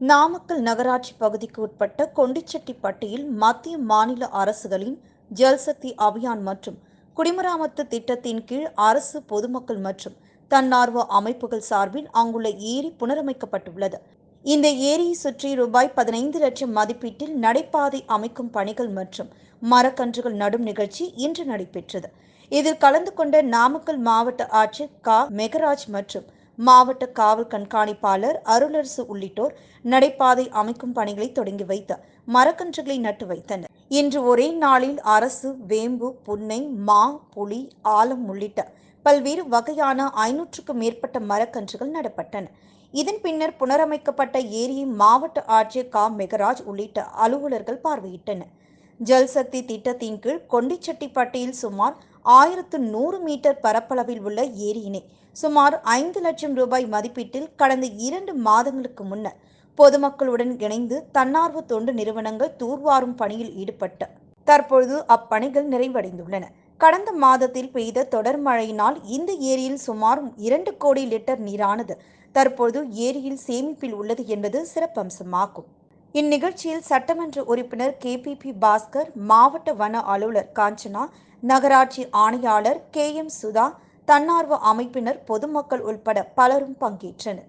நாமக்கல் நகராட்சி பகுதிக்கு உட்பட்ட கொண்டிச்செட்டிப்பட்டியில் மத்திய மாநில அரசுகளின் ஜல்சக்தி அபியான் மற்றும் குடிமராமத்து திட்டத்தின் கீழ் அரசு பொதுமக்கள் மற்றும் தன்னார்வ அமைப்புகள் சார்பில் அங்குள்ள ஏரி புனரமைக்கப்பட்டுள்ளது. இந்த ஏரியை சுற்றி ரூபாய் பதினைந்து லட்சம் மதிப்பீட்டில் நடைபாதை அமைக்கும் பணிகள் மற்றும் மரக்கன்றுகள் நடும் நிகழ்ச்சி இன்று நடைபெற்றது. இதில் கலந்து கொண்ட நாமக்கல் மாவட்ட ஆட்சியர் கா. மெகராஜ் மற்றும் மாவட்ட காவல் கண்காணிப்பாளர் அருளரசு உள்ளிட்டோர் நடைபாதை அமைக்கும் பணிகளை தொடங்கி வைத்து மரக்கன்றுகளை நட்டு வைத்தனர். இன்று ஒரே நாளில் அரசு வேம்பு புன்னை மா புலி ஆலம் உள்ளிட்ட பல்வேறு வகையான ஐநூற்றுக்கும் மேற்பட்ட மரக்கன்றுகள் நடப்பட்டன. இதன் பின்னர் புனரமைக்கப்பட்ட ஏரியை மாவட்ட ஆட்சியர் கா. மெகராஜ் உள்ளிட்ட அலுவலர்கள் பார்வையிட்டனர். ஜல்சக்தி திட்டத்தின் கீழ் கொண்டிச்செட்டிப்பட்டியில் சுமார் ஆயிரத்து நூறு மீட்டர் பரப்பளவில் உள்ள ஏரியினை சுமார் ஐந்து லட்சம் ரூபாய் மதிப்பீட்டில் கடந்த இரண்டு மாதங்களுக்கு முன்னர் பொதுமக்களுடன் இணைந்து தன்னார்வ தொண்டு நிறுவனங்கள் தூர்வாரும் பணியில் ஈடுபட்ட தற்பொழுது அப்பணிகள் நிறைவடைந்துள்ளன. கடந்த மாதத்தில் பெய்த தொடர் மழையினால் இந்த ஏரியில் சுமார் இரண்டு கோடி லிட்டர் நீரானது தற்பொழுது ஏரியில் சேமிப்பில் உள்ளது என்பது சிறப்பம்சமாகும். இந்நிகழ்ச்சியில் சட்டமன்ற உறுப்பினர் கே பி பி பாஸ்கர் மாவட்ட வன அலுவலர் காஞ்சனா நகராட்சி ஆணையாளர் கே எம் சுதா தன்னார்வ அமைப்பினர் பொதுமக்கள் உள்பட பலரும் பங்கேற்றனர்.